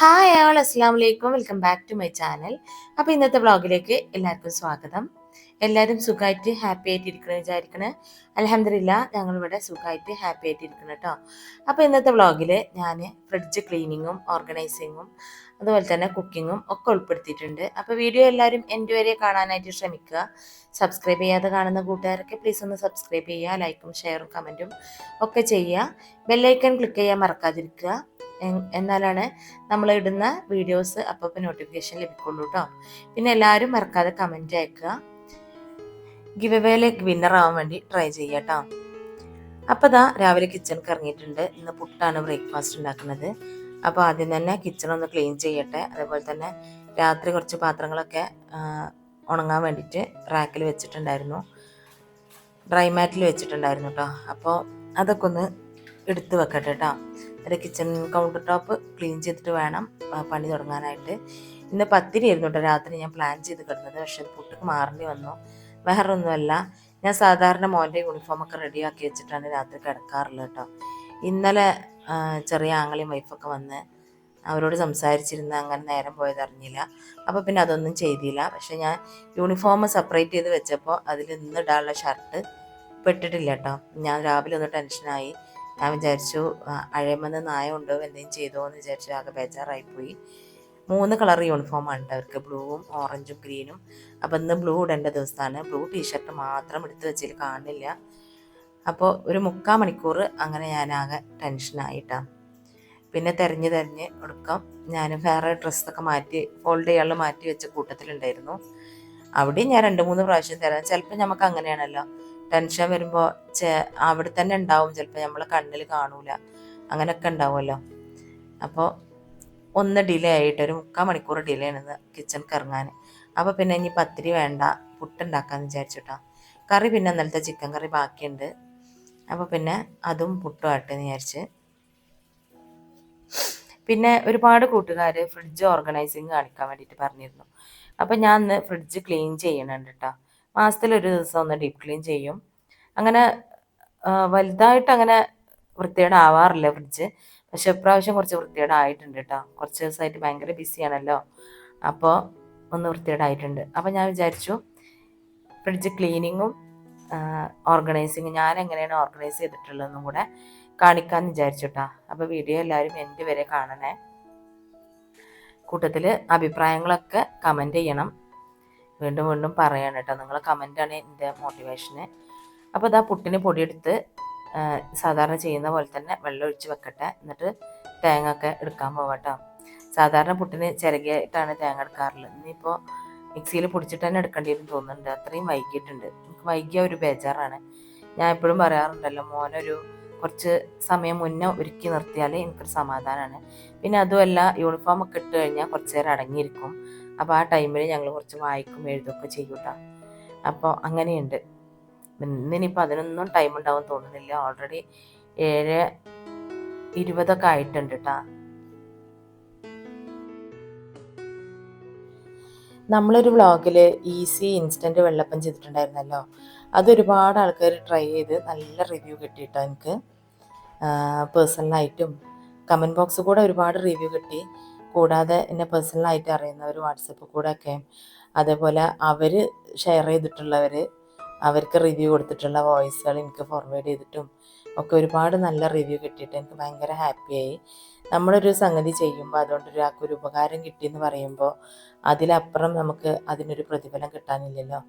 Hi ആൾ അസ്സാം വലൈക്കും welcome back to my channel അപ്പോൾ ഇന്നത്തെ വ്ളോഗിലേക്ക് എല്ലാവർക്കും സ്വാഗതം. എല്ലാവരും സുഖമായിട്ട് ഹാപ്പി ആയിട്ട് ഇരിക്കണം വിചാരിക്കണേ. അലഹമില്ല ഞങ്ങളിവിടെ സുഖമായിട്ട് ഹാപ്പി ആയിട്ട് ഇരിക്കണം കേട്ടോ അപ്പോൾ ഇന്നത്തെ വ്ളോഗിൽ ഞാൻ ഫ്രിഡ്ജ് ക്ലീനിങ്ങും ഓർഗനൈസിങ്ങും അതുപോലെ തന്നെ കുക്കിങ്ങും ഒക്കെ ഉൾപ്പെടുത്തിയിട്ടുണ്ട്. അപ്പോൾ വീഡിയോ എല്ലാവരും എന്റെ വരെ കാണാനായിട്ട് ശ്രമിക്കുക. സബ്സ്ക്രൈബ് ചെയ്യാതെ കാണുന്ന കൂട്ടുകാരൊക്കെ പ്ലീസ് ഒന്ന് സബ്സ്ക്രൈബ് ചെയ്യുക ലൈക്കും ഷെയറും കമന്റും ഒക്കെ ചെയ്യുക. ബെല്ലൈക്കൺ ക്ലിക്ക് ചെയ്യാൻ മറക്കാതിരിക്കുക. എന്നാലാണ് നമ്മൾ ഇടുന്ന വീഡിയോസ് അപ്പോൾ നോട്ടിഫിക്കേഷൻ ലഭിക്കുള്ളൂ കേട്ടോ പിന്നെ എല്ലാവരും മറക്കാതെ കമന്റ് അയക്കുക. ഗിവ് എവേയിലെ വിന്നർ ആവാൻ വേണ്ടി ട്രൈ ചെയ്യുക കേട്ടോ അപ്പോൾ ദാ രാവിലെ കിച്ചണിക്ക് ഇറങ്ങിയിട്ടുണ്ട്. ഇന്ന് പുട്ടാണ് ബ്രേക്ക്ഫാസ്റ്റ് ഉണ്ടാക്കുന്നത്. അപ്പോൾ ആദ്യം തന്നെ കിച്ചൺ ഒന്ന് ക്ലീൻ ചെയ്യട്ടെ. അതേപോലെ തന്നെ രാത്രി കുറച്ച് പാത്രങ്ങളൊക്കെ ഉണങ്ങാൻ വേണ്ടിയിട്ട് റാക്കിൽ വെച്ചിട്ടുണ്ടായിരുന്നു. ഡ്രൈ മാറ്റിൽ വെച്ചിട്ടുണ്ടായിരുന്നു കേട്ടോ അപ്പോൾ അതൊക്കെ ഒന്ന് എടുത്ത് വെക്കട്ടെ കേട്ടോ ഒരു കിച്ചൺ കൗണ്ടർ ടോപ്പ് ക്ലീൻ ചെയ്തിട്ട് വേണം പണി തുടങ്ങാനായിട്ട്. ഇന്ന് പത്തിരി ആയിരുന്നു കേട്ടോ രാത്രി ഞാൻ പ്ലാൻ ചെയ്ത് കിടന്നത് പക്ഷെ പുട്ടക്ക് മാറേണ്ടി വന്നു. വേറെ ഒന്നുമല്ല ഞാൻ സാധാരണ മോന്റെ യൂണിഫോമൊക്കെ റെഡിയാക്കി വെച്ചിട്ടാണ് രാത്രി കിടക്കാറുള്ളത് കേട്ടോ. ഇന്നലെ ചെറിയ ആങ്ങളെയും വൈഫൊക്കെ വന്ന് അവരോട് സംസാരിച്ചിരുന്ന അങ്ങനെ നേരം പോയത് അറിഞ്ഞില്ല. അപ്പോൾ പിന്നെ അതൊന്നും ചെയ്തില്ല. പക്ഷെ ഞാൻ യൂണിഫോം സെപ്പറേറ്റ് ചെയ്ത് വെച്ചപ്പോൾ അതിൽ ഇന്ന് ഇടാനുള്ള ഷർട്ട് പെട്ടിട്ടില്ല കേട്ടോ. ഞാൻ രാവിലെ ഒന്ന് ടെൻഷനായി ഞാൻ വിചാരിച്ചു അഴയമെന്ന് നായ ഉണ്ടോ എന്തെങ്കിലും ചെയ്തോ? എന്ന് വിചാരിച്ചു. ആകെ ബേജാറായിപ്പോയി. മൂന്ന് കളർ യൂണിഫോമാണ് അവർക്ക്. ബ്ലൂവും ഓറഞ്ചും ഗ്രീനും അപ്പോൾ ഇന്ന് ബ്ലൂ ഇടേണ്ട ദിവസമാണ്. ബ്ലൂ ടീഷർട്ട് മാത്രം എടുത്ത് വെച്ചിൽ കാണില്ല. അപ്പോൾ ഒരു മുക്കാൽ മണിക്കൂർ അങ്ങനെ ഞാൻ ആകെ ടെൻഷനായിട്ടാണ് പിന്നെ തിരഞ്ഞ് തിരഞ്ഞ് എടുക്കാം. ഞാൻ വേറെ ഡ്രസ്സൊക്കെ മാറ്റി ഫോൾഡ് ചെയ്യാനുള്ള മാറ്റി വെച്ച കൂട്ടത്തിലുണ്ടായിരുന്നു. അവിടെയും ഞാൻ രണ്ട് മൂന്ന് പ്രാവശ്യം തരാം. ചിലപ്പോൾ നമുക്ക് അങ്ങനെയാണല്ലോ. ടെൻഷൻ വരുമ്പോൾ അവിടെ തന്നെ ഉണ്ടാവും. ചിലപ്പോൾ നമ്മളെ കണ്ണിൽ കാണൂല. അങ്ങനെയൊക്കെ ഉണ്ടാവുമല്ലോ. അപ്പോൾ ഒന്ന് ഡിലേ ആയിട്ട് ഒരു മുക്കാൽ മണിക്കൂർ ഡിലേ ആണ് കിച്ചണിക്ക് കറങ്ങാൻ അപ്പോൾ പിന്നെ ഇനി പത്തിരി വേണ്ട പുട്ടുണ്ടാക്കാമെന്ന് വിചാരിച്ചിട്ടാ. കറി പിന്നെ ഇന്നലത്തെ ചിക്കൻ കറി ബാക്കിയുണ്ട്. അപ്പോൾ പിന്നെ അതും പുട്ടും ആട്ടെ എന്ന് വിചാരിച്ച്. പിന്നെ ഒരുപാട് കൂട്ടുകാർ ഫ്രിഡ്ജ് ഓർഗനൈസിങ് കാണിക്കാൻ വേണ്ടിയിട്ട് പറഞ്ഞിരുന്നു. അപ്പോൾ ഞാൻ ഇന്ന് ഫ്രിഡ്ജ് ക്ലീൻ ചെയ്യണുണ്ട് കേട്ടോ മാസത്തിൽ ഒരു ദിവസം ഒന്ന് ഡീപ്പ് ക്ലീൻ ചെയ്യും. അങ്ങനെ വലുതായിട്ട് അങ്ങനെ വൃത്തികേട് ആവാറില്ല ഫ്രിഡ്ജ്. പക്ഷെ ഇപ്രാവശ്യം കുറച്ച് വൃത്തികേട് ആയിട്ടുണ്ട് കേട്ടോ. കുറച്ച് ദിവസമായിട്ട് ഭയങ്കര ബിസിയാണല്ലോ. അപ്പോൾ ഒന്ന് വൃത്തികേടായിട്ടുണ്ട്. അപ്പോൾ ഞാൻ വിചാരിച്ചു ഫ്രിഡ്ജ് ക്ലീനിങ്ങും ഓർഗനൈസിങ് ഞാൻ എങ്ങനെയാണ് ഓർഗനൈസ് ചെയ്തിട്ടുള്ളതെന്നും കൂടെ കാണിക്കാമെന്ന് വിചാരിച്ചു കേട്ടോ. അപ്പോൾ വീഡിയോ എല്ലാവരും എന്റെ വരെ കാണണേ. കൂട്ടത്തിൽ അഭിപ്രായങ്ങളൊക്കെ കമന്റ് ചെയ്യണം. വീണ്ടും വീണ്ടും പറയണം കേട്ടോ. നിങ്ങളെ കമന്റാണ് എന്റെ മോട്ടിവേഷന്. അപ്പോൾ ഇതാ പുട്ടിന് പൊടിയെടുത്ത് സാധാരണ ചെയ്യുന്ന പോലെ തന്നെ വെള്ളം ഒഴിച്ച് വെക്കട്ടെ. എന്നിട്ട് തേങ്ങ ഒക്കെ എടുക്കാൻ പോവാട്ടോ സാധാരണ പുട്ടിന് ചിരകിയായിട്ടാണ് തേങ്ങ എടുക്കാറുള്ളത്. ഇനിയിപ്പോൾ മിക്സിയിൽ പൊടിച്ചിട്ട് തന്നെ എടുക്കേണ്ടി വരും തോന്നുന്നുണ്ട്. അത്രയും വൈകിയിട്ടുണ്ട്. എനിക്ക് വൈകിയ ഒരു ബേജാറാണ്. ഞാൻ എപ്പോഴും പറയാറുണ്ടല്ലോ മോനൊരു കുറച്ച് സമയം മുന്നേ ഒരുക്കി നിർത്തിയാൽ എനിക്കൊരു സമാധാനമാണ് പിന്നെ അതുമല്ല യൂണിഫോം ഒക്കെ ഇട്ട് കഴിഞ്ഞാൽ കുറച്ച് നേരം അടങ്ങിയിരിക്കും. അപ്പോൾ ആ ടൈമിൽ ഞങ്ങൾ കുറച്ച് വായിക്കും എഴുതൊക്കെ ചെയ്യൂട്ടാ അപ്പോൾ അങ്ങനെയുണ്ട്. ഇന്നിനിപ്പോൾ അതിനൊന്നും ടൈം ഉണ്ടാവും തോന്നുന്നില്ല. ഓൾറെഡി ഏഴ് ഇരുപതൊക്കെ ആയിട്ടുണ്ട് കേട്ടോ നമ്മളൊരു വ്ളോഗിൽ ഈസി ഇൻസ്റ്റന്റ് വെള്ളപ്പം ചെയ്തിട്ടുണ്ടായിരുന്നല്ലോ. അതൊരുപാട് ആൾക്കാർ ട്രൈ ചെയ്ത് നല്ല റിവ്യൂ കിട്ടി കിട്ടിയിട്ടോ എനിക്ക്. പേഴ്സണലായിട്ടും കമന്റ് ബോക്സ് കൂടെ ഒരുപാട് റിവ്യൂ കിട്ടി. കൂടാതെ എന്നെ പേഴ്സണലായിട്ട് അറിയുന്നവർ വാട്സപ്പ് കൂടെ ഒക്കെ. അതേപോലെ അവർ ഷെയർ ചെയ്തിട്ടുള്ളവർ അവർക്ക് റിവ്യൂ കൊടുത്തിട്ടുള്ള വോയിസുകൾ എനിക്ക് ഫോർവേഡ് ചെയ്തിട്ടും ഒക്കെ ഒരുപാട് നല്ല റിവ്യൂ കിട്ടിയിട്ട് എനിക്ക് ഭയങ്കര ഹാപ്പിയായി നമ്മളൊരു സംഗതി ചെയ്യുമ്പോൾ അതുകൊണ്ട് ഒരാൾക്ക് ഒരു ഉപകാരം കിട്ടിയെന്ന് പറയുമ്പോൾ അതിലപ്പുറം നമുക്ക് അതിനൊരു പ്രതിഫലം കിട്ടാനില്ലല്ലോ.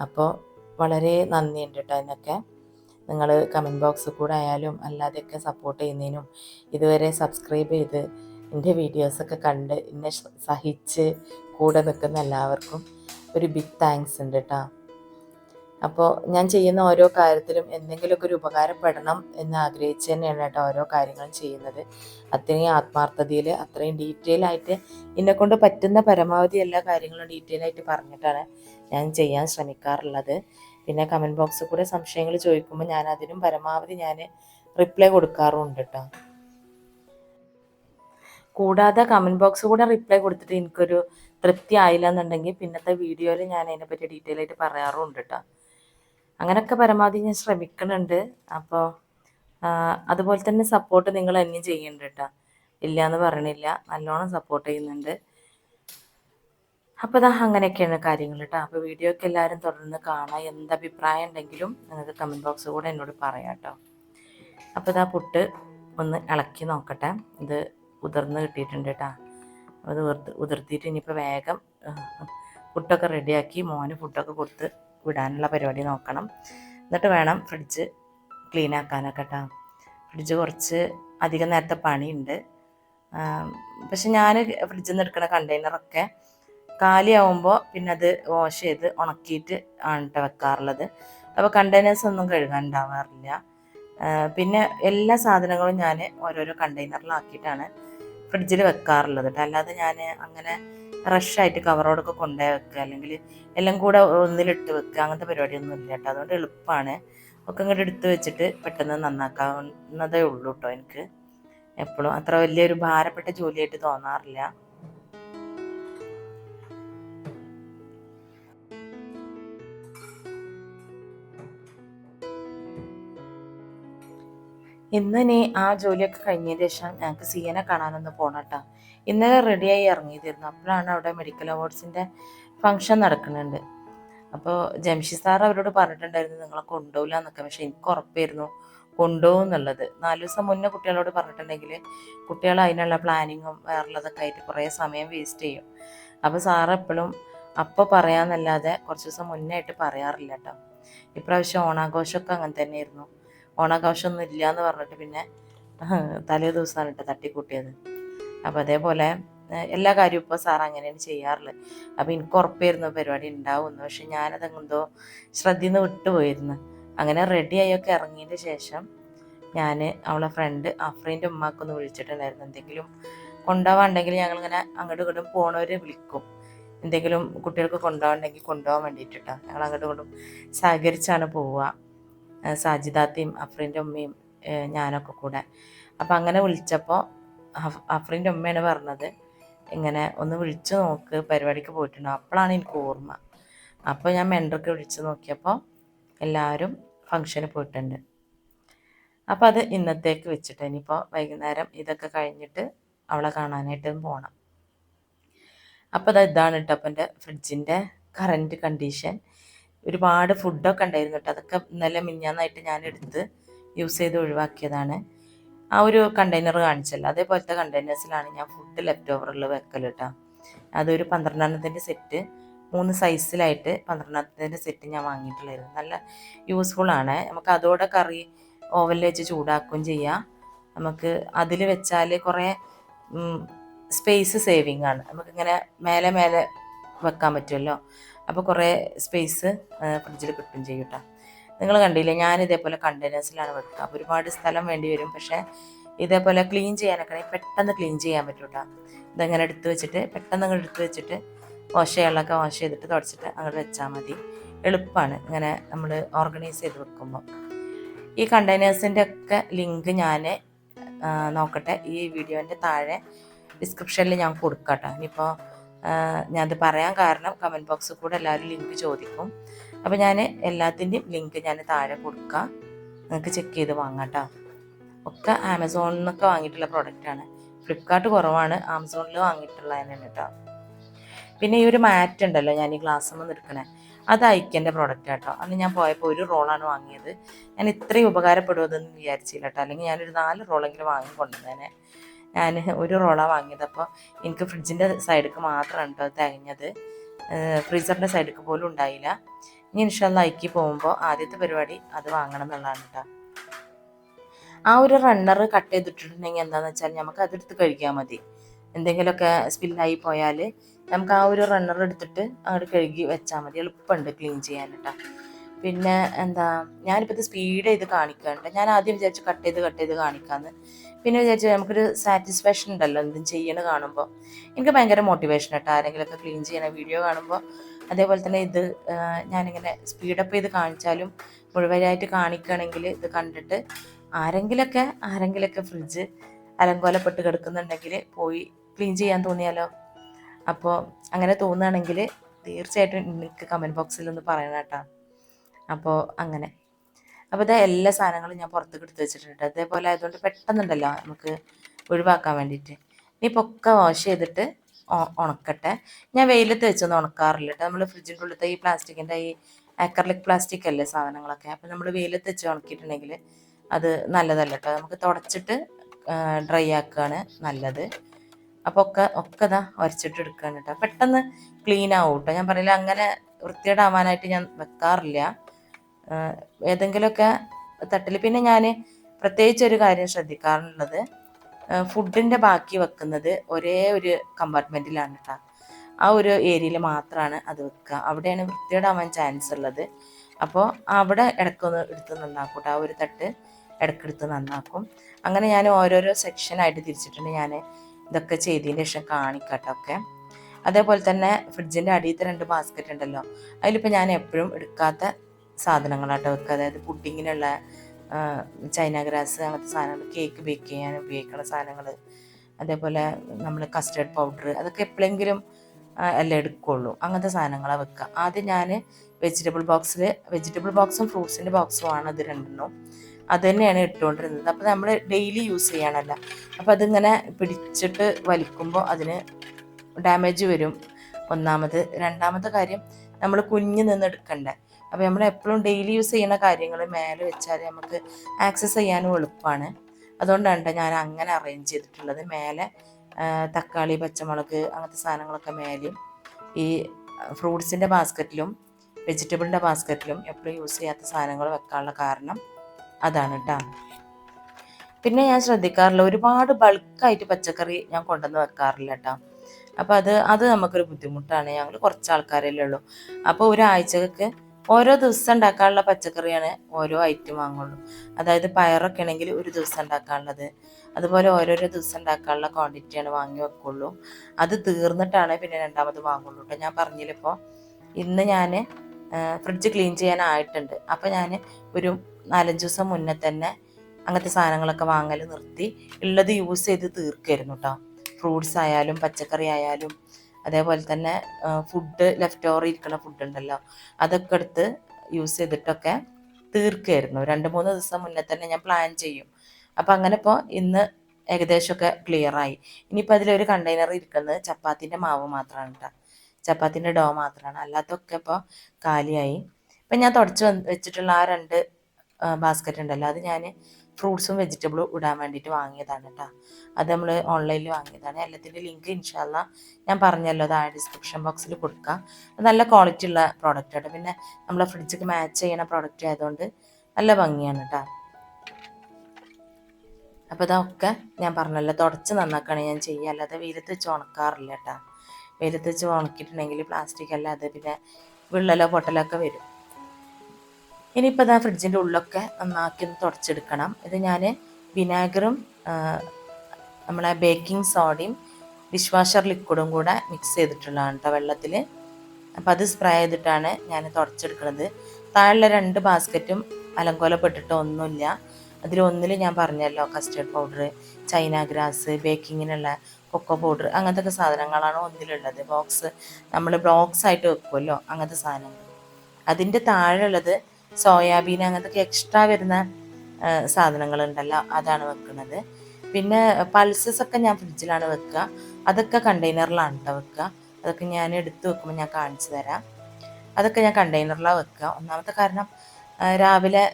അപ്പോൾ വളരെ നന്ദിയുണ്ട് കേട്ടോ അതിനൊക്കെ. നിങ്ങൾ കമന്റ് ബോക്സിൽ കൂടെ ആയാലും അല്ലാതെയൊക്കെ സപ്പോർട്ട് ചെയ്യുന്നതിനും ഇതുവരെ സബ്സ്ക്രൈബ് ചെയ്ത് എന്റെ വീഡിയോസൊക്കെ കണ്ട് എന്നെ സഹിച്ച് കൂടെ നിൽക്കുന്ന എല്ലാവർക്കും ഒരു ബിഗ് താങ്ക്സ് ഉണ്ട് കേട്ടോ അപ്പോൾ ഞാൻ ചെയ്യുന്ന ഓരോ കാര്യത്തിലും എന്തെങ്കിലുമൊക്കെ ഒരു ഉപകാരപ്പെടണം എന്ന് ആഗ്രഹിച്ച് തന്നെയാണ് കേട്ടോ ഓരോ കാര്യങ്ങളും ചെയ്യുന്നത്. അത്രയും ആത്മാർത്ഥതയിൽ അത്രയും ഡീറ്റെയിൽ ആയിട്ട് എന്നെ കൊണ്ട് പറ്റുന്ന പരമാവധി എല്ലാ കാര്യങ്ങളും ഡീറ്റെയിൽ ആയിട്ട് പറഞ്ഞിട്ടാണ് ഞാൻ ചെയ്യാൻ ശ്രമിക്കാറുള്ളത്. പിന്നെ കമന്റ് ബോക്സിൽ കൂടെ സംശയങ്ങൾ ചോദിക്കുമ്പോൾ ഞാൻ അതിനും പരമാവധി ഞാൻ റിപ്ലൈ കൊടുക്കാറുമുണ്ട് കേട്ടോ. കൂടാതെ കമന്റ് ബോക്സ് കൂടെ റിപ്ലൈ കൊടുത്തിട്ട് എനിക്കൊരു തൃപ്തി ആയില്ല എന്നുണ്ടെങ്കിൽ പിന്നത്തെ വീഡിയോയിൽ ഞാൻ അതിനെപ്പറ്റി ഡീറ്റെയിൽ ആയിട്ട് പറയാറുമുണ്ട് കേട്ടോ. അങ്ങനെയൊക്കെ പരമാവധി ഞാൻ ശ്രമിക്കുന്നുണ്ട് അപ്പോൾ അതുപോലെ തന്നെ സപ്പോർട്ട് നിങ്ങൾ എന്നെയും ചെയ്യുന്നുണ്ട് കേട്ടോ ഇല്ല എന്ന് പറയണില്ല. നല്ലോണം സപ്പോർട്ട് ചെയ്യുന്നുണ്ട്. അപ്പോൾ ഇതാ അങ്ങനെയൊക്കെയാണ് കാര്യങ്ങൾ കേട്ടോ അപ്പോൾ വീഡിയോ എല്ലാവരും തുടർന്ന് കാണാം. എന്ത് അഭിപ്രായം ഉണ്ടെങ്കിലും നിങ്ങൾക്ക് കമന്റ് ബോക്സ് കൂടെ എന്നോട് പറയാം കേട്ടോ അപ്പോൾ ഇതാ പുട്ട് ഒന്ന് ഇളക്കി നോക്കട്ടെ. ഇത് ഉതിർന്ന് കിട്ടിയിട്ടുണ്ട് കേട്ടോ അത് ഉതിർത്ത് ഉതിർത്തിയിട്ട് ഇനിയിപ്പോൾ വേഗം പുട്ടൊക്കെ റെഡിയാക്കി മോന് ഫുഡൊക്കെ കൊടുത്ത് വിടാനുള്ള പരിപാടി നോക്കണം. എന്നിട്ട് വേണം ഫ്രിഡ്ജ് ക്ലീൻ ആക്കാനൊക്കെ കേട്ടോ ഫ്രിഡ്ജ് കുറച്ച് അധികം നേരത്തെ പണിയുണ്ട്. പക്ഷെ ഞാൻ ഫ്രിഡ്ജിൽ നിന്ന് എടുക്കുന്ന കണ്ടെയ്നറൊക്കെ കാലിയാവുമ്പോൾ പിന്നെ അത് വാഷ് ചെയ്ത് ഉണക്കിയിട്ട് ആണ് കേട്ടോ വെക്കാറുള്ളത്. അപ്പോൾ കണ്ടെയ്നേഴ്സ് ഒന്നും കഴുകാൻ ഉണ്ടാവാറില്ല പിന്നെ എല്ലാ സാധനങ്ങളും ഞാൻ ഓരോരോ കണ്ടെയ്നറിലാക്കിയിട്ടാണ് ഫ്രിഡ്ജിൽ വെക്കാറുള്ളത് കേട്ടോ അല്ലാതെ ഞാൻ അങ്ങനെ റഷായിട്ട് കവറോടൊക്കെ കൊണ്ടുപോയി വെക്കുക. അല്ലെങ്കിൽ എല്ലാം കൂടെ ഒന്നിലിട്ട് വെക്കുക. അങ്ങനത്തെ പരിപാടിയൊന്നും ഇല്ല കേട്ടോ അതുകൊണ്ട് എളുപ്പമാണ് ഒക്കെ ഇങ്ങോട്ട് എടുത്ത് വെച്ചിട്ട് പെട്ടെന്ന് നന്നാക്കാവുന്നതേ ഉള്ളൂ കേട്ടോ എനിക്ക്. എപ്പോഴും അത്ര വലിയൊരു ഭാരപ്പെട്ട ജോലിയായിട്ട് തോന്നാറില്ല. ഇന്ന് ഇനി ആ ജോലിയൊക്കെ കഴിഞ്ഞതിന് ശേഷം ഞങ്ങൾക്ക് സിയനെ കാണാനൊന്ന് പോകണം കേട്ടോ ഇന്നലെ റെഡിയായി ഇറങ്ങിയതായിരുന്നു. അപ്പോഴാണ് അവിടെ മെഡിക്കൽ അവാർഡ്സിന്റെ ഫങ്ഷൻ നടക്കുന്നുണ്ട്. അപ്പോൾ ജംഷി സാർ അവരോട് പറഞ്ഞിട്ടുണ്ടായിരുന്നു നിങ്ങളെ കൊണ്ടുപോകില്ല എന്നൊക്കെ പക്ഷെ എനിക്ക് ഉറപ്പായിരുന്നു കൊണ്ടുപോകും എന്നുള്ളത് നാല് ദിവസം മുന്നേ കുട്ടികളോട് പറഞ്ഞിട്ടുണ്ടെങ്കിൽ കുട്ടികൾ അതിനുള്ള പ്ലാനിങ്ങും വേറുള്ളതൊക്കെ ആയിട്ട് കുറേ സമയം വേസ്റ്റ് ചെയ്യും. അപ്പോൾ സാർ എപ്പോഴും അപ്പോൾ പറയാമെന്നല്ലാതെ കുറച്ച് ദിവസം മുന്നേ ആയിട്ട് പറയാറില്ല കേട്ടോ ഇപ്രാവശ്യം ഓണാഘോഷമൊക്കെ അങ്ങനെ തന്നെയായിരുന്നു. ഓണാഘോഷമൊന്നും ഇല്ല എന്ന് പറഞ്ഞിട്ട് പിന്നെ തലേ ദിവസമാണ് കേട്ടോ തട്ടിക്കൂട്ടിയത്. അപ്പോൾ അതേപോലെ എല്ലാ കാര്യവും ഇപ്പോൾ സാർ അങ്ങനെയാണ് ചെയ്യാറുള്ളത്. അപ്പോൾ എനിക്ക് ഉറപ്പായിരുന്നു പരിപാടി ഉണ്ടാവുമെന്ന്. പക്ഷെ ഞാനതെന്തോ ശ്രദ്ധയിൽ നിന്ന് വിട്ടുപോയിരുന്നു. അങ്ങനെ റെഡി റെഡിയായൊക്കെ ഇറങ്ങിയതിന് ശേഷം ഞാൻ അവളെ ഫ്രണ്ട് അഫ്രീന്റെ ഉമ്മാക്കൊന്ന് വിളിച്ചിട്ടുണ്ടായിരുന്നു. എന്തെങ്കിലും കൊണ്ടുപോകാണ്ടെങ്കിൽ ഞങ്ങളിങ്ങനെ അങ്ങോട്ടും ഇങ്ങോട്ടും പോണവർ വിളിക്കും. എന്തെങ്കിലും കുട്ടികൾക്ക് കൊണ്ടുപോകണ്ടെങ്കിൽ കൊണ്ടുപോകാൻ വേണ്ടിയിട്ടാണ് ഞങ്ങൾ അങ്ങോട്ടും ഇങ്ങോട്ടും സഹകരിച്ചാണ് പോവുക. സാജിദാത്തയും അഫ്രീന്റെ ഉമ്മയും ഞാനൊക്കെ കൂടെ. അപ്പം അങ്ങനെ വിളിച്ചപ്പോൾ അഫ്രീന്റെ ഉമ്മയാണ് പറഞ്ഞത് ഇങ്ങനെ ഒന്ന് വിളിച്ചു നോക്ക് പരിപാടിക്ക് പോയിട്ടുണ്ടോ. അപ്പോഴാണ് എനിക്ക് ഓർമ്മ. അപ്പോൾ ഞാൻ മെൻഡർക്ക് വിളിച്ചു നോക്കിയപ്പോൾ എല്ലാവരും ഫങ്ഷന് പോയിട്ടുണ്ട്. അപ്പോൾ അത് ഇന്നത്തേക്ക് വെച്ചിട്ട് ഇനിയിപ്പോൾ വൈകുന്നേരം ഇതൊക്കെ കഴിഞ്ഞിട്ട് അവളെ കാണാനായിട്ട് പോകണം അപ്പോൾ അത് ഇതാണ് കേട്ടോ അപ്പം എന്റെ ഫ്രിഡ്ജിന്റെ കറന്റ് കണ്ടീഷൻ. ഒരുപാട് ഫുഡൊക്കെ ഉണ്ടായിരുന്നു കേട്ടോ. അതൊക്കെ ഇന്നലെ മിഞ്ഞാന്നായിട്ട് ഞാൻ എടുത്ത് യൂസ് ചെയ്ത് ഒഴിവാക്കിയതാണ്. ആ ഒരു കണ്ടെയ്നർ കാണിച്ചല്ലോ. അതേപോലത്തെ കണ്ടെയ്നേഴ്സിലാണ് ഞാൻ ഫുഡ് ലെഫ്റ്റ് ഓവറിൽ വെക്കൽ കേട്ടോ. അതൊരു പന്ത്രണ്ടെണ്ണത്തിന്റെ സെറ്റ് മൂന്ന് സൈസിലായിട്ട് പന്ത്രണ്ടെണ്ണത്തിന്റെ സെറ്റ് ഞാൻ വാങ്ങിയിട്ടുള്ളായിരുന്നു. നല്ല യൂസ്ഫുൾ ആണ്. നമുക്ക് അതോടെ കറി ഓവനിൽ വെച്ച് ചൂടാക്കുകയും ചെയ്യാം. നമുക്ക് അതിൽ വെച്ചാൽ കുറേ സ്പേസ് സേവിങ് ആണ്. നമുക്കിങ്ങനെ മേലെ മേലെ വെക്കാൻ പറ്റുമല്ലോ. അപ്പോൾ കുറേ സ്പേസ് ഫ്രിഡ്ജിൽ കിട്ടും ചെയ്യും കേട്ടോ നിങ്ങൾ കണ്ടില്ലേ ഞാൻ ഇതേപോലെ കണ്ടെയ്നേഴ്സിലാണ് വെക്കുക. അപ്പോൾ ഒരുപാട് സ്ഥലം വേണ്ടി വരും. പക്ഷേ ഇതേപോലെ ക്ലീൻ ചെയ്യാനൊക്കെ പെട്ടെന്ന് ക്ലീൻ ചെയ്യാൻ പറ്റും കേട്ടോ ഇതങ്ങനെ എടുത്തു വെച്ചിട്ട് പെട്ടെന്ന് അങ്ങോട്ട് എടുത്ത് വെച്ചിട്ട് വാഷ് ചെയ്യാനുള്ളതൊക്കെ വാഷ് ചെയ്തിട്ട് തുടച്ചിട്ട് അങ്ങോട്ട് വെച്ചാൽ മതി. എളുപ്പമാണ് ഇങ്ങനെ നമ്മൾ ഓർഗനൈസ് ചെയ്ത് വെക്കുമ്പോൾ ഈ കണ്ടെയ്നേഴ്സിന്റെ ഒക്കെ ലിങ്ക് ഞാൻ നോക്കട്ടെ. ഈ വീഡിയോന്റെ താഴെ ഡിസ്ക്രിപ്ഷനിൽ ഞാൻ കൊടുക്കാം കേട്ടോ ഇനിയിപ്പോൾ ഞാനത് പറയാൻ കാരണം കമന്റ് ബോക്സിൽ കൂടെ എല്ലാവരും ലിങ്ക് ചോദിക്കും. അപ്പോൾ ഞാൻ എല്ലാത്തിന്റെയും ലിങ്ക് ഞാൻ താഴെ കൊടുക്കാം. നിങ്ങൾക്ക് ചെക്ക് ചെയ്ത് വാങ്ങാം കേട്ടോ ഒക്കെ ആമസോണിൽ നിന്നൊക്കെ വാങ്ങിയിട്ടുള്ള പ്രൊഡക്റ്റാണ് ഫ്ലിപ്കാർട്ട് കുറവാണ് ആമസോണിൽ വാങ്ങിയിട്ടുള്ള തന്നെ കേട്ടോ പിന്നെ ഈ ഒരു മാറ്റ് ഉണ്ടല്ലോ ഞാൻ ഈ ഗ്ലാസ് നിന്ന് എടുക്കണേ അത് ഐക്കന്റെ പ്രോഡക്റ്റ് കേട്ടോ അന്ന് ഞാൻ പോയപ്പോൾ ഒരു റോളാണ് വാങ്ങിയത്. ഞാൻ ഇത്രയും ഉപകാരപ്പെടുമെന്ന് വിചാരിച്ചില്ല കേട്ടോ അല്ലെങ്കിൽ ഞാനൊരു നാല് റോളെങ്കിലും വാങ്ങിക്കൊണ്ടുവന്നേനെ ഞാൻ ഒരു റോളാണ് വാങ്ങിയത്. അപ്പോൾ എനിക്ക് ഫ്രിഡ്ജിന്റെ സൈഡിലേക്ക് മാത്രമാണ് കേട്ടോ തികഞ്ഞത് ഫ്രീസറിന്റെ സൈഡിലേക്ക് പോലും ഉണ്ടായില്ല. ഇനി ഇൻഷാല്ല ഐക്കി പോകുമ്പോൾ ആദ്യത്തെ പരിപാടി അത് വാങ്ങണം എന്നുള്ളതാണ് കേട്ടോ ആ ഒരു റണ്ണർ കട്ട് ചെയ്തിട്ടുണ്ടെങ്കിൽ എന്താണെന്ന് വെച്ചാൽ നമുക്ക് അതെടുത്ത് കഴുകിയാൽ മതി. എന്തെങ്കിലുമൊക്കെ സ്പില്ലായി പോയാൽ നമുക്ക് ആ ഒരു റണ്ണർ എടുത്തിട്ട് അങ്ങോട്ട് കഴുകി വെച്ചാൽ മതി. എളുപ്പമുണ്ട് ക്ലീൻ ചെയ്യാൻ കേട്ടോ പിന്നെ എന്താ ഞാനിപ്പോൾ ഇത് സ്പീഡ് ചെയ്ത് കാണിക്കാറുണ്ട് ഞാൻ ആദ്യം വിചാരിച്ചു കട്ട് ചെയ്ത് കട്ട് ചെയ്ത് കാണിക്കാമെന്ന് പിന്നെ വിചാരിച്ചു നമുക്കൊരു സാറ്റിസ്ഫാക്ഷൻ ഉണ്ടല്ലോ എന്തും ചെയ്യണ കാണുമ്പോൾ എനിക്ക് ഭയങ്കര മോട്ടിവേഷൻ കേട്ടോ ആരെങ്കിലുമൊക്കെ ക്ലീൻ ചെയ്യണ വീഡിയോ കാണുമ്പോൾ അതേപോലെ തന്നെ ഇത് ഞാനിങ്ങനെ സ്പീഡപ്പ് ചെയ്ത് കാണിച്ചാലും മുഴുവനായിട്ട് കാണിക്കുകയാണെങ്കിൽ ഇത് കണ്ടിട്ട് ആരെങ്കിലൊക്കെ ആരെങ്കിലൊക്കെ ഫ്രിഡ്ജ് അലങ്കോലപ്പെട്ട് കിടക്കുന്നുണ്ടെങ്കിൽ പോയി ക്ലീൻ ചെയ്യാൻ തോന്നിയാലോ? അപ്പോൾ അങ്ങനെ തോന്നുകയാണെങ്കിൽ തീർച്ചയായിട്ടും എനിക്ക് കമന്റ് ബോക്സിൽ ഒന്ന് പറയണം കേട്ടോ. അപ്പോൾ അങ്ങനെ. അപ്പോൾ ഇതാ എല്ലാ സാധനങ്ങളും ഞാൻ പുറത്തേക്ക് എടുത്ത് വെച്ചിട്ടുണ്ട്. അതേപോലെ ആയതുകൊണ്ട് പെട്ടെന്നുണ്ടല്ലോ നമുക്ക് ഒഴിവാക്കാൻ വേണ്ടിയിട്ട്. ഇനിയിപ്പോൾ ഒക്കെ വാഷ് ചെയ്തിട്ട് ഉണക്കട്ടെ. ഞാൻ വെയിലത്ത് വെച്ചൊന്നും ഉണക്കാറില്ല കേട്ടോ നമ്മൾ ഫ്രിഡ്ജിന്റെ ഉള്ളിലത്തെ ഈ പ്ലാസ്റ്റിക്കിന്റെ ഈ അക്രലിക് പ്ലാസ്റ്റിക് അല്ലേ സാധനങ്ങളൊക്കെ. അപ്പോൾ നമ്മൾ വെയിലത്ത് വെച്ച് ഉണക്കിയിട്ടുണ്ടെങ്കിൽ അത് നല്ലതല്ല കേട്ടോ നമുക്ക് തുടച്ചിട്ട് ഡ്രൈ ആക്കുകയാണ് നല്ലത്. അപ്പോൾ ഒക്കെ ഒക്കെ ഇതാ ഉരച്ചിട്ട് എടുക്കുകയാണ് കേട്ടോ പെട്ടെന്ന് ക്ലീൻ ആവും കേട്ടോ ഞാൻ പറയില്ല അങ്ങനെ വൃത്തിയോടാവാനായിട്ട് ഞാൻ വെക്കാറില്ല. ഏതെങ്കിലുമൊക്കെ തട്ടിൽ പിന്നെ ഞാൻ പ്രത്യേകിച്ച് ഒരു കാര്യം ശ്രദ്ധിക്കാറുള്ളത് ഫുഡിന്റെ ബാക്കി വെക്കുന്നത് ഒരേ ഒരു കമ്പാർട്ട്മെന്റിലാണ് കേട്ടോ ആ ഒരു ഏരിയയിൽ മാത്രമാണ് അത് വെക്കുക അവിടെയാണ് വൃത്തിയോടാവാൻ ചാൻസ് ഉള്ളത്. അപ്പോൾ അവിടെ ഇടയ്ക്കൊന്ന് എടുത്ത് നന്നാക്കും ആ ഒരു തട്ട് ഇടയ്ക്കെടുത്ത് നന്നാക്കും. അങ്ങനെ ഞാൻ ഓരോരോ സെക്ഷനായിട്ട് തിരിച്ചിട്ടുണ്ട്. ഞാൻ ഇതൊക്കെ ചെയ്തതിന് ശേഷം കാണിക്കട്ടോ ഒക്കെ. അതേപോലെ തന്നെ ഫ്രിഡ്ജിന്റെ അടിയത്തെ രണ്ട് ബാസ്ക്കറ്റ് ഉണ്ടല്ലോ. അതിലിപ്പോൾ ഞാൻ എപ്പോഴും എടുക്കാത്ത സാധനങ്ങളാട്ടോ വെക്കുക. അതായത് പുഡിങ്ങിനുള്ള ചൈന ഗ്രാസ് അങ്ങനത്തെ സാധനങ്ങൾ കേക്ക് ബേക്ക് ചെയ്യാൻ ഉപയോഗിക്കുന്ന സാധനങ്ങൾ. അതേപോലെ നമ്മൾ കസ്റ്റേർഡ് പൗഡർ അതൊക്കെ എപ്പോഴെങ്കിലും എല്ലാം എടുക്കുള്ളൂ. അങ്ങനത്തെ സാധനങ്ങളാണ് വെക്കുക. ആദ്യം ഞാൻ വെജിറ്റബിൾ ബോക്സിൽ വെജിറ്റബിൾ ബോക്സും ഫ്രൂട്ട്സിന്റെ ബോക്സും ആണ് അത് രണ്ടെണ്ണം അത് തന്നെയാണ് ഇട്ടുകൊണ്ടിരുന്നത്. അപ്പോൾ നമ്മൾ ഡെയിലി യൂസ് ചെയ്യാനല്ല അപ്പോൾ അതിങ്ങനെ പിടിച്ചിട്ട് വലിക്കുമ്പോൾ അതിന് ഡാമേജ് വരും. ഒന്നാമത്. രണ്ടാമത്തെ കാര്യം നമ്മൾ കുഞ്ഞ് നിന്ന് എടുക്കണ്ടേ. അപ്പോൾ നമ്മൾ എപ്പോഴും ഡെയിലി യൂസ് ചെയ്യുന്ന കാര്യങ്ങൾ മേലെ വെച്ചാൽ നമുക്ക് ആക്സസ് ചെയ്യാനും എളുപ്പമാണ് അതുകൊണ്ടാണ് ഞാൻ അങ്ങനെ അറേഞ്ച് ചെയ്തിട്ടുള്ളത്. മേലെ തക്കാളി പച്ചമുളക് അങ്ങനത്തെ സാധനങ്ങളൊക്കെ മേലെയും ഈ ഫ്രൂട്ട്സിന്റെ ബാസ്ക്കറ്റിലും വെജിറ്റബിളിന്റെ ബാസ്ക്കറ്റിലും എപ്പോഴും യൂസ് ചെയ്യാത്ത സാധനങ്ങൾ വെക്കാനുള്ള കാരണം അതാണ് കേട്ടോ പിന്നെ ഞാൻ ശ്രദ്ധിക്കാറില്ല ഒരുപാട് ബൾക്കായിട്ട് പച്ചക്കറി ഞാൻ കൊണ്ടുവന്ന് വെക്കാറില്ല കേട്ടോ അപ്പോൾ അത് അത് നമുക്കൊരു ബുദ്ധിമുട്ടാണ്. ഞങ്ങൾ കുറച്ച് ആൾക്കാരല്ലേ ഉള്ളൂ. അപ്പോൾ ഒരാഴ്ചക്ക് ഓരോ ദിവസം ഉണ്ടാക്കാനുള്ള പച്ചക്കറിയാണ് ഓരോ ഐറ്റം വാങ്ങുള്ളൂ. അതായത് പയറൊക്കെ ആണെങ്കിൽ ഒരു ദിവസം ഉണ്ടാക്കാനുള്ളത്. അതുപോലെ ഓരോരോ ദിവസം ഉണ്ടാക്കാനുള്ള ക്വാണ്ടിറ്റിയാണ് വാങ്ങി വെക്കുള്ളൂ. അത് തീർന്നിട്ടാണ് പിന്നെ രണ്ടാമത് വാങ്ങുള്ളൂ കേട്ടോ. ഞാൻ പറഞ്ഞില്ലിപ്പോൾ ഇന്ന് ഞാൻ ഫ്രിഡ്ജ് ക്ലീൻ ചെയ്യാനായിട്ടുണ്ട്. അപ്പോൾ ഞാൻ ഒരു നാലഞ്ച് ദിവസം മുന്നേ തന്നെ അങ്ങനത്തെ സാധനങ്ങളൊക്കെ വാങ്ങൽ നിർത്തി. ഉള്ളത് യൂസ് ചെയ്ത് തീർക്കായിരുന്നു കേട്ടോ. ഫ്രൂട്ട്സ് ആയാലും പച്ചക്കറി ആയാലും അതേപോലെ തന്നെ ഫുഡ് ലെഫ്റ്റ് ഓവർ ഇരിക്കുന്ന ഫുഡ് ഉണ്ടല്ലോ അതൊക്കെ എടുത്ത് യൂസ് ചെയ്തിട്ടൊക്കെ തീർക്കായിരുന്നു. രണ്ട് മൂന്ന് ദിവസം മുന്നേ തന്നെ ഞാൻ പ്ലാൻ ചെയ്യും. അപ്പം അങ്ങനെ ഇപ്പോൾ ഇന്ന് ഏകദേശമൊക്കെ ക്ലിയറായി ഇനിയിപ്പോൾ അതിലൊരു കണ്ടെയ്നർ ഇരിക്കുന്നത് ചപ്പാത്തിന്റെ മാവ് മാത്രമാണ് കേട്ടോ ചപ്പാത്തിന്റെ ഡോ മാത്രമാണ് അല്ലാത്തൊക്കെ ഇപ്പോൾ കാലിയായി. ഇപ്പം ഞാൻ തുടച്ച് വെച്ചിട്ടുള്ള ആ രണ്ട് ബാസ്ക്കറ്റ് ഉണ്ടല്ലോ അത് ഞാൻ ഫ്രൂട്ട്സും വെജിറ്റബിളും ഇടാൻ വേണ്ടിയിട്ട് വാങ്ങിയതാണ് കേട്ടോ അത് നമ്മൾ ഓൺലൈനിൽ വാങ്ങിയതാണ്. എല്ലാത്തിന്റെ ലിങ്ക് ഇൻഷാല്ല ഞാൻ പറഞ്ഞല്ലോ അത് ആ ഡിസ്ക്രിപ്ഷൻ ബോക്സിൽ കൊടുക്കാം. നല്ല ക്വാളിറ്റി ഉള്ള പ്രോഡക്റ്റ് കേട്ടോ പിന്നെ നമ്മളെ ഫ്രിഡ്ജിക്ക് മാച്ച് ചെയ്യണ പ്രോഡക്റ്റ് ആയതുകൊണ്ട് നല്ല ഭംഗിയാണ് കേട്ടോ അപ്പോൾ ഇതൊക്കെ ഞാൻ പറഞ്ഞല്ലോ തുടച്ച് നന്നാക്കുകയാണ് ഞാൻ ചെയ്യുക. അല്ലാതെ വെയിലത്ത് വെച്ച് ഉണക്കാറില്ല കേട്ടോ വെയിലത്ത് വെച്ച് ഉണക്കിയിട്ടുണ്ടെങ്കിൽ പ്ലാസ്റ്റിക് അല്ലാതെ പിന്നെ വിള്ളലോ പൊട്ടലോ ഒക്കെ വരും. ഇനിയിപ്പോൾ ഇതാ ഫ്രിഡ്ജിന്റെ ഉള്ളൊക്കെ നന്നാക്കി ഒന്ന് തുടച്ചെടുക്കണം. ഇത് ഞാൻ വിനാഗറും നമ്മളെ ബേക്കിംഗ് സോഡയും ഡിഷ് വാഷർ ലിക്വിഡും കൂടെ മിക്സ് ചെയ്തിട്ടുള്ളതാണ് കേട്ടോ വെള്ളത്തിൽ അപ്പം അത് സ്പ്രേ ചെയ്തിട്ടാണ് ഞാൻ തുടച്ചെടുക്കുന്നത് താഴെ രണ്ട് ബാസ്ക്കറ്റും അലങ്കോലപ്പെട്ടിട്ട് ഒന്നുമില്ല. അതിലൊന്നിൽ ഞാൻ പറഞ്ഞല്ലോ കസ്റ്റർഡ് പൗഡർ ചൈന ഗ്രാസ് ബേക്കിങ്ങിനുള്ള കൊക്കോ പൗഡർ അങ്ങനത്തെ സാധനങ്ങളാണ് ഒന്നിലുള്ളത്. ബോക്സ് നമ്മൾ ബ്ലോക്സ് ആയിട്ട് വെക്കുമല്ലോ അങ്ങനത്തെ സാധനങ്ങൾ അതിന്റെ താഴെയുള്ളത് സോയാബീൻ അങ്ങനത്തെ എക്സ്ട്രാ വരുന്ന സാധനങ്ങളുണ്ടല്ലോ അതാണ് വെക്കുന്നത്. പിന്നെ പൾസസ് ഒക്കെ ഞാൻ ഫ്രിഡ്ജിലാണ് വെക്കുക. അതൊക്കെ കണ്ടെയ്നറിലാണ് കേട്ടോ വെക്കുക. അതൊക്കെ ഞാൻ എടുത്ത് വെക്കുമ്പോൾ ഞാൻ കാണിച്ചു തരാം. അതൊക്കെ ഞാൻ കണ്ടെയ്നറിലാണ് വെക്കുക. ഒന്നാമത്തെ കാരണം രാവിലെ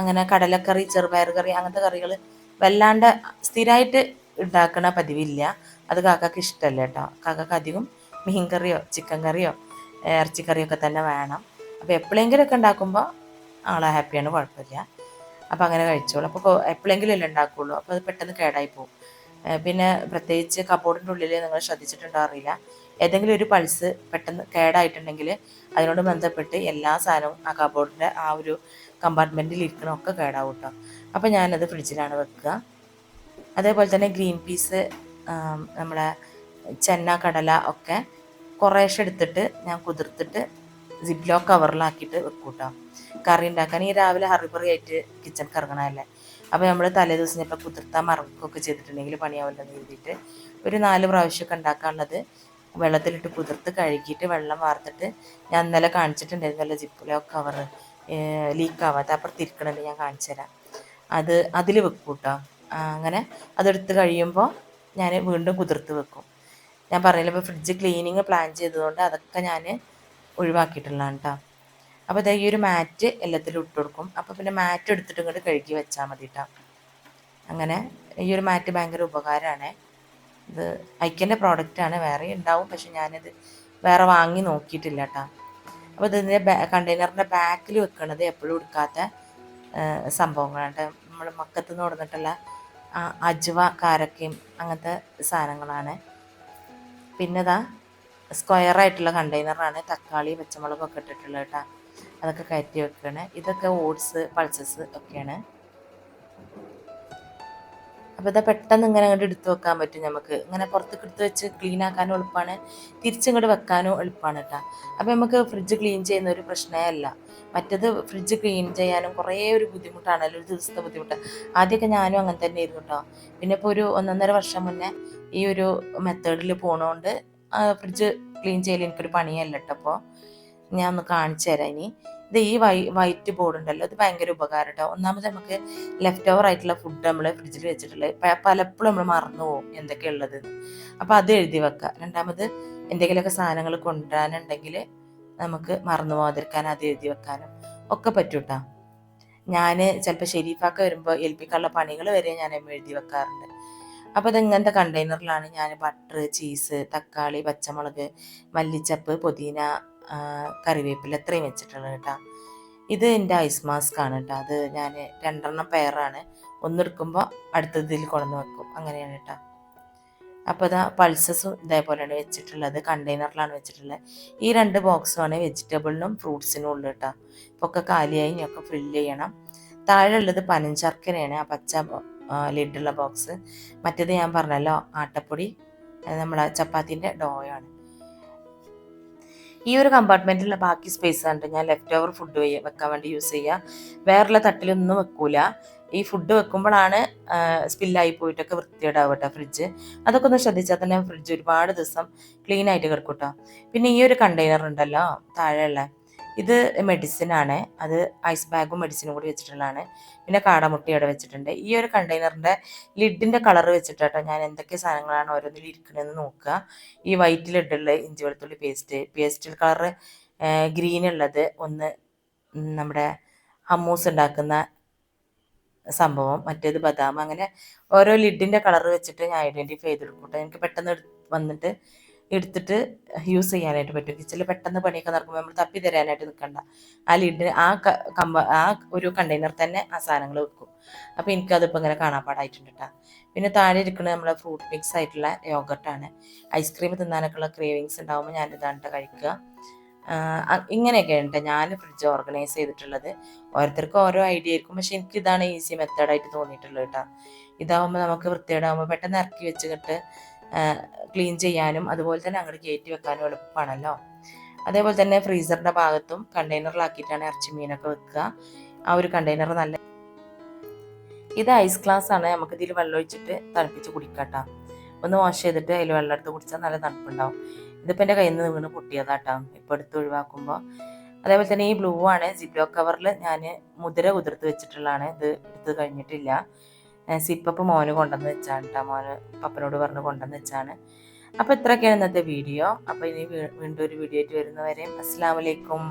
അങ്ങനെ കടലക്കറി ചെറുപയർ കറി അങ്ങനത്തെ കറികൾ വല്ലാണ്ട് സ്ഥിരമായിട്ട് ഉണ്ടാക്കണ പതിവില്ല. അത് കാക്കക്ക് ഇഷ്ടമല്ല കേട്ടോ കാക്കക്ക് അധികം മീൻ കറിയോ ചിക്കൻ കറിയോ ഇറച്ചിക്കറിയൊക്കെ തന്നെ വേണം. അപ്പോൾ എപ്പോഴെങ്കിലുമൊക്കെ ഉണ്ടാക്കുമ്പോൾ ആളെ ഹാപ്പിയാണ് കുഴപ്പമില്ല. അപ്പോൾ അങ്ങനെ കഴിച്ചോളൂ. അപ്പോൾ എപ്പോഴെങ്കിലും അല്ലേ ഉണ്ടാക്കുള്ളൂ. അപ്പോൾ അത് പെട്ടെന്ന് കേടായി പോകും. പിന്നെ പ്രത്യേകിച്ച് കബോർഡിന്റെ ഉള്ളിൽ നിങ്ങൾ ശ്രദ്ധിച്ചിട്ടുണ്ടോ അറിയില്ല. ഏതെങ്കിലും ഒരു പൾസ് പെട്ടെന്ന് കേടായിട്ടുണ്ടെങ്കിൽ അതിനോട് ബന്ധപ്പെട്ട് എല്ലാ സാധനവും ആ കബോർഡിന്റെ ആ ഒരു കമ്പാർട്ട്മെന്റിൽ ഇരിക്കണമൊക്കെ കേടാവും കേട്ടോ അപ്പോൾ ഞാനത് ഫ്രിഡ്ജിലാണ് വെക്കുക. അതേപോലെ തന്നെ ഗ്രീൻ പീസ് നമ്മുടെ ചെന്ന കടല ഒക്കെ കുറേശ്ശെ എടുത്തിട്ട് ഞാൻ കുതിർത്തിട്ട് സിപ്ലോ കവറിലാക്കിയിട്ട് വെക്കും കേട്ടോ കറി ഉണ്ടാക്കാൻ ഈ രാവിലെ ഹറിബറി ആയിട്ട് കിച്ചൺ കറങ്ങണമല്ലേ അപ്പോൾ നമ്മൾ തലേ ദിവസം ചിലപ്പോൾ കുതിർത്താൻ മറക്കുകയൊക്കെ ചെയ്തിട്ടുണ്ടെങ്കിൽ പണിയാവില്ലെന്ന് എഴുതിയിട്ട് ഒരു നാല് പ്രാവശ്യമൊക്കെ ഉണ്ടാക്കാനുള്ളത് വെള്ളത്തിലിട്ട് കുതിർത്ത് കഴുകിയിട്ട് വെള്ളം വാർത്തിട്ട് ഞാൻ ഇന്നലെ കാണിച്ചിട്ടുണ്ടായിരുന്നല്ലോ ജിപ്പിലോ കവർ ലീക്ക് ആവാത്ത. അപ്പുറത്ത് ഇരിക്കണുണ്ട് ഞാൻ കാണിച്ചു തരാം. അത് അതിൽ വെക്കും കേട്ടോ അങ്ങനെ അതെടുത്ത് കഴിയുമ്പോൾ ഞാൻ വീണ്ടും കുതിർത്ത് വെക്കും. ഞാൻ പറഞ്ഞില്ല ഇപ്പോൾ ഫ്രിഡ്ജ് ക്ലീനിങ് പ്ലാൻ ചെയ്തതുകൊണ്ട് അതൊക്കെ ഞാൻ ഒഴിവാക്കിയിട്ടുള്ളതാണ് കേട്ടോ അപ്പോൾ ഇതാ ഈ ഒരു മാറ്റ് എല്ലാത്തിലും ഇട്ട് കൊടുക്കും. അപ്പോൾ പിന്നെ മാറ്റ് എടുത്തിട്ട് ഇങ്ങോട്ട് കഴുകി വെച്ചാൽ മതി കേട്ടോ അങ്ങനെ ഈ ഒരു മാറ്റ് ഭയങ്കര ഉപകാരമാണ് ഇത് ഐക്കന്റെ പ്രോഡക്റ്റാണ് വേറെ ഉണ്ടാവും പക്ഷെ ഞാനിത് വേറെ വാങ്ങി നോക്കിയിട്ടില്ല കേട്ടോ അപ്പോൾ ഇതിന്റെ കണ്ടെയ്നറിന്റെ ബാക്കിൽ വെക്കണത് എപ്പോഴും എടുക്കാത്ത സംഭവങ്ങളാണ് നമ്മൾ മക്കത്ത് നിന്ന് കൊടുത്തിട്ടുള്ള അജ്വ കാരക്കയും അങ്ങനത്തെ സാധനങ്ങളാണ്. പിന്നെ ഇതാ സ്ക്വയർ ആയിട്ടുള്ള കണ്ടെയ്നറാണ് തക്കാളി പച്ചമുളകൊക്കെ ഇട്ടിട്ടുള്ളത് കേട്ടോ. അതൊക്കെ കയറ്റി വെക്കുകയാണ് ഇതൊക്കെ ഓട്സ് പൾസസ് ഒക്കെയാണ്. അപ്പോൾ ഇതാ പെട്ടെന്ന് ഇങ്ങനെ അങ്ങോട്ട് എടുത്തു വെക്കാൻ പറ്റും നമുക്ക്. ഇങ്ങനെ പുറത്തേക്ക് എടുത്ത് വെച്ച് ക്ലീൻ ആക്കാനും എളുപ്പമാണ്. തിരിച്ചിങ്ങോട്ട് വെക്കാനും എളുപ്പമാണ് കേട്ടോ. അപ്പോൾ നമുക്ക് ഫ്രിഡ്ജ് ക്ലീൻ ചെയ്യുന്ന ഒരു പ്രശ്നമേ അല്ല. മറ്റത് ഫ്രിഡ്ജ് ക്ലീൻ ചെയ്യാനും കുറേ ഒരു ബുദ്ധിമുട്ടാണ്. ബുദ്ധിമുട്ടാണല്ലോ ഒരു ദിവസത്തെ ബുദ്ധിമുട്ട്. ആദ്യമൊക്കെ ഞാനും അങ്ങനെ തന്നെ ആയിരുന്നു കേട്ടോ. പിന്നെ ഇപ്പോൾ ഒരു ഒന്നൊന്നര വർഷം മുന്നേ ഈ ഒരു മെത്തേഡിൽ പോണോണ്ട് ഫ്രിഡ്ജ് ക്ലീൻ ചെയ്യൽ എനിക്കൊരു പണിയല്ല കേട്ടോ അപ്പോൾ ഞാൻ ഒന്ന് കാണിച്ചു തരാം ഇനി. ഇത് ഈ വൈ വൈറ്റ് ബോർഡ് ഉണ്ടല്ലോ ഇത് ഭയങ്കര ഉപകാരം കേട്ടോ ഒന്നാമത് നമുക്ക് ലെഫ്റ്റ് ഓവർ ആയിട്ടുള്ള ഫുഡ് നമ്മൾ ഫ്രിഡ്ജിൽ വെച്ചിട്ടുള്ളത് പലപ്പോഴും നമ്മൾ മറന്നു പോകും എന്തൊക്കെയുള്ളത് അപ്പോൾ അത് എഴുതി വെക്കുക രണ്ടാമത് എന്തെങ്കിലുമൊക്കെ സാധനങ്ങൾ കൊണ്ടുവരാനുണ്ടെങ്കിൽ നമുക്ക് മറന്നു പോകാതിരിക്കാൻ അത് എഴുതി വെക്കാനും ഒക്കെ പറ്റും കേട്ടോ ഞാൻ ചിലപ്പോൾ ഷെരീഫാക്ക വരുമ്പോൾ ഏൽപ്പിക്കാനുള്ള പണികൾ വരെ ഞാൻ എഴുതി വെക്കാറുണ്ട്. അപ്പോൾ ഇങ്ങനത്തെ കണ്ടെയ്നറിലാണ് ഞാൻ ബട്ടർ ചീസ് തക്കാളി പച്ചമുളക് മല്ലിച്ചപ്പ് പുതിന കറിവേപ്പില ഇത്രയും വെച്ചിട്ടുള്ളത് കേട്ടോ. ഇത് എന്റെ ഐസ് മാസ്ക് ആണ് കേട്ടോ. അത് ഞാൻ രണ്ടെണ്ണം പെയറാണ് ഒന്നെടുക്കുമ്പോൾ അടുത്തതിൽ കൊണ്ടുവന്ന് വെക്കും. അങ്ങനെയാണ് കേട്ടോ. അപ്പോൾ ഇതാ പൾസസും ഇതേപോലെയാണ് വെച്ചിട്ടുള്ളത്. കണ്ടെയ്നറിലാണ് വെച്ചിട്ടുള്ളത്. ഈ രണ്ട് ബോക്സുമാണ് വെജിറ്റബിളിനും ഫ്രൂട്ട്സിനും ഉള്ളത് കേട്ടോ. ഇപ്പോൾ ഒക്കെ കാലിയായി ഞൊക്കെ ഫില്ല് ചെയ്യണം. താഴെ ഉള്ളത് പനഞ്ചർക്കരയാണ്. ആ പച്ച ലിഡുള്ള ബോക്സ് മറ്റേത് ഞാൻ പറഞ്ഞല്ലോ ആട്ടപ്പൊടി. നമ്മളെ ചപ്പാത്തിന്റെ ഡോയാണ് ഈ ഒരു കമ്പാർട്ട്മെന്റിലുള്ള ബാക്കി സ്പേസ് കണ്ട് ഞാൻ ലെഫ്റ്റ് ഓവർ ഫുഡ് വെക്കാൻ വേണ്ടി യൂസ് ചെയ്യുക വേറെയുള്ള തട്ടിലൊന്നും വെക്കൂല. ഈ ഫുഡ് വെക്കുമ്പോഴാണ് സ്പില്ലായി പോയിട്ടൊക്കെ വൃത്തിയേടാവും കേട്ടോ ഫ്രിഡ്ജ് അതൊക്കെ ഒന്ന് ശ്രദ്ധിച്ചാൽ തന്നെ ഫ്രിഡ്ജ് ഒരുപാട് ദിവസം ക്ലീൻ ആയിട്ട് കിടക്കും കേട്ടോ പിന്നെ ഈ ഒരു കണ്ടെയ്നർ ഉണ്ടല്ലോ താഴെയുള്ള. ഇത് മെഡിസിൻ ആണ്. അത് ഐസ് ബാഗും മെഡിസിനും കൂടി വെച്ചിട്ടുള്ളതാണ്. പിന്നെ കാടമുട്ടി അവിടെ വെച്ചിട്ടുണ്ട്. ഈ ഒരു കണ്ടെയ്നറിന്റെ ലിഡിന്റെ കളർ വെച്ചിട്ടോ ഞാൻ എന്തൊക്കെ സാധനങ്ങളാണ് ഓരോന്നിൽ ഇരിക്കണമെന്ന് നോക്കുക. ഈ വൈറ്റ് ലിഡുള്ള ഇഞ്ചി വെളുത്തുള്ളി പേസ്റ്റ് പേസ്റ്റിൽ കളർ ഗ്രീൻ ഉള്ളത് ഒന്ന് നമ്മുടെ ഹമ്മൂസ് ഉണ്ടാക്കുന്ന സംഭവം മറ്റേത് ബദാം അങ്ങനെ ഓരോ ലിഡിന്റെ കളർ വെച്ചിട്ട് ഞാൻ ഐഡന്റിഫൈ ചെയ്തെടുക്കും എനിക്ക് പെട്ടെന്ന് വന്നിട്ട് എടുത്തിട്ട് യൂസ് ചെയ്യാനായിട്ട് പറ്റും. കിച്ചണിൽ പെട്ടെന്ന് പണിയൊക്കെ നടക്കുമ്പോൾ നമ്മൾ തപ്പി തരാനായിട്ട് നിൽക്കണ്ട ആ ലിഡ് ആ കമ്പ ആ ഒരു കണ്ടെയ്നർ തന്നെ ആ സാധനങ്ങൾ വെക്കും. അപ്പോൾ എനിക്കതിപ്പോൾ ഇങ്ങനെ കാണാപ്പാടായിട്ടുണ്ട് കേട്ടോ പിന്നെ താഴെ ഇരിക്കുന്നത് നമ്മളെ ഫ്രൂട്ട് മിക്സ് ആയിട്ടുള്ള യോഗർട്ടാണ് ഐസ്ക്രീം തിന്നാനൊക്കെ ഉള്ള ക്രേവിങ്സ് ഉണ്ടാകുമ്പോൾ ഇതാണ് കഴിക്കുക. ഇങ്ങനെയൊക്കെ ഉണ്ട് ഞാൻ ഫ്രിഡ്ജ് ഓർഗനൈസ് ചെയ്തിട്ടുള്ളത്. ഓരോരുത്തർക്കും ഓരോ ഐഡിയ ആയിരിക്കും. പക്ഷെ എനിക്ക് ഇതാണ് ഈസി മെത്തേഡായിട്ട് തോന്നിയിട്ടുള്ളത് കേട്ടോ ഇതാവുമ്പോൾ നമുക്ക് വൃത്തിയേടാകുമ്പോൾ പെട്ടെന്ന് ഇറക്കി വെച്ചിട്ട് ക്ലീൻ ചെയ്യാനും അതുപോലെ തന്നെ അങ്ങോട്ട് കയറ്റി വെക്കാനും എളുപ്പമാണല്ലോ. അതേപോലെ തന്നെ ഫ്രീസറിന്റെ ഭാഗത്തും കണ്ടെയ്നറിലാക്കിയിട്ടാണ് ഇറച്ചി മീനൊക്കെ വെക്കുക. ആ ഒരു കണ്ടെയ്നർ നല്ല ഇത് ഐസ് ഗ്ലാസ് ആണ്. നമുക്ക് ഇതിൽ വെള്ളം ഒഴിച്ചിട്ട് തണുപ്പിച്ച് കുടിക്കാട്ടോ ഒന്ന് വാഷ് ചെയ്തിട്ട് അതിൽ വെള്ളം എടുത്ത് കുടിച്ചാൽ നല്ല തണുപ്പുണ്ടാവും. ഇതിപ്പോൾ എന്റെ കയ്യിൽ നിന്ന് വീണ് പൊട്ടിയതാട്ടോ ഇപ്പോൾ എടുത്ത് ഒഴിവാക്കുമ്പോൾ അതേപോലെ തന്നെ ഈ ബ്ലൂ ആണ്. ജിബ്ലോ കവറിൽ ഞാൻ മുതിര കുതിർത്ത് വെച്ചിട്ടുള്ളതാണ്. ഇത് എടുത്ത് കഴിഞ്ഞിട്ടില്ല. സിപ്പപ്പ് മോന് കൊണ്ടുവന്ന് വെച്ചാണ് കേട്ടോ മോന് പപ്പനോട് പറഞ്ഞ് കൊണ്ടുവന്ന് വെച്ചാണ്. അപ്പോൾ ഇത്രയൊക്കെയാണ് ഇന്നത്തെ വീഡിയോ. അപ്പോൾ ഇനി വീണ്ടും ഒരു വീഡിയോ ആയിട്ട് വരുന്നവരെയും അസ്സാം വലൈക്കും